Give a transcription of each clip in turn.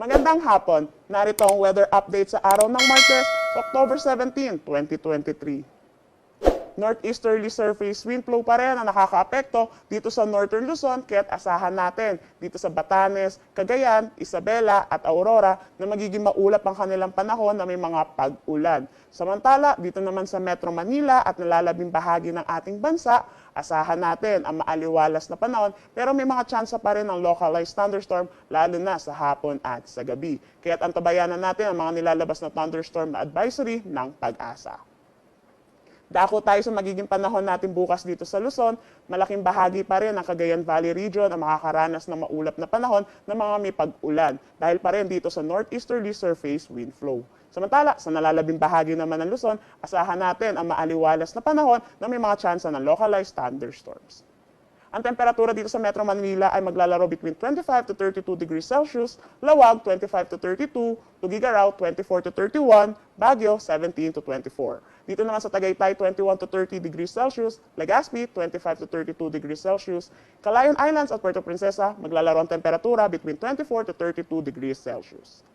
Magandang hapon. Narito ang weather update sa araw ng Martes, October 17, 2023. Northeasterly surface wind flow pa rin ang nakakaapekto dito sa Northern Luzon kaya't asahan natin dito sa Batanes, Cagayan, Isabela at Aurora na magiging maulap ang kanilang panahon na may mga pag-ulan. Samantala, dito naman sa Metro Manila at nalalabing bahagi ng ating bansa, asahan natin ang maaliwalas na panahon pero may mga tsansa pa rin ng localized thunderstorm lalo na sa hapon at sa gabi. Kaya't antabayanan natin ang mga nilalabas na thunderstorm advisory ng pag-asa. Dako tayo sa magiging panahon natin bukas dito sa Luzon, malaking bahagi pa rin ng Cagayan Valley region ang makakaranas ng maulap na panahon ng mga may pag-ulan dahil pa rin dito sa northeasterly surface wind flow. Samantala, sa nalalabing bahagi naman ng Luzon, asahan natin ang maaliwalas na panahon na may mga tsansa ng localized thunderstorms. Ang temperatura dito sa Metro Manila ay maglalaro between 25 to 32 degrees Celsius, Lawag 25 to 32, Tugigaraw 24 to 31, Baguio 17 to 24. Dito naman sa Tagaytay 21 to 30 degrees Celsius, Legazpi 25 to 32 degrees Celsius, Calayan Islands at Puerto Princesa maglalaro ang temperatura between 24 to 32 degrees Celsius.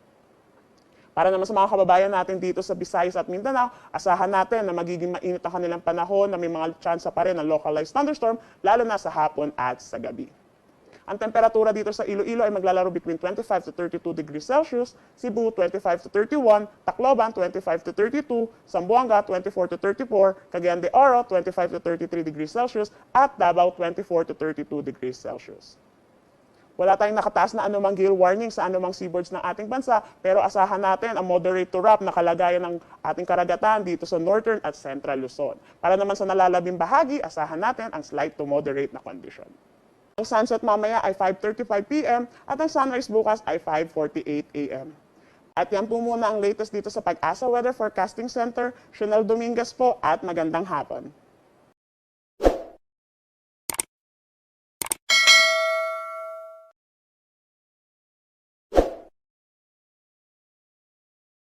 Para naman sa mga kababayan natin dito sa Visayas at Mindanao, asahan natin na magiging mainit ang kanilang panahon na may mga tsansa pa rin ng localized thunderstorm, lalo na sa hapon at sa gabi. Ang temperatura dito sa Iloilo ay maglalaro between 25 to 32 degrees Celsius, Cebu 25 to 31, Tacloban 25 to 32, Zamboanga 24 to 34, Cagayan de Oro 25 to 33 degrees Celsius, at Davao 24 to 32 degrees Celsius. Wala tayong nakataas na anumang gale warning sa anumang seaboards ng ating bansa, pero asahan natin ang moderate to rough na kalagayan ng ating karagatan dito sa northern at central Luzon. Para naman sa nalalabing bahagi, asahan natin ang slight to moderate na condition. Ang sunset mamaya ay 5.35 p.m. at ang sunrise bukas ay 5.48 a.m. At yan po muna ang latest dito sa Pag-asa Weather Forecasting Center. Chanel Dominguez po at magandang hapon.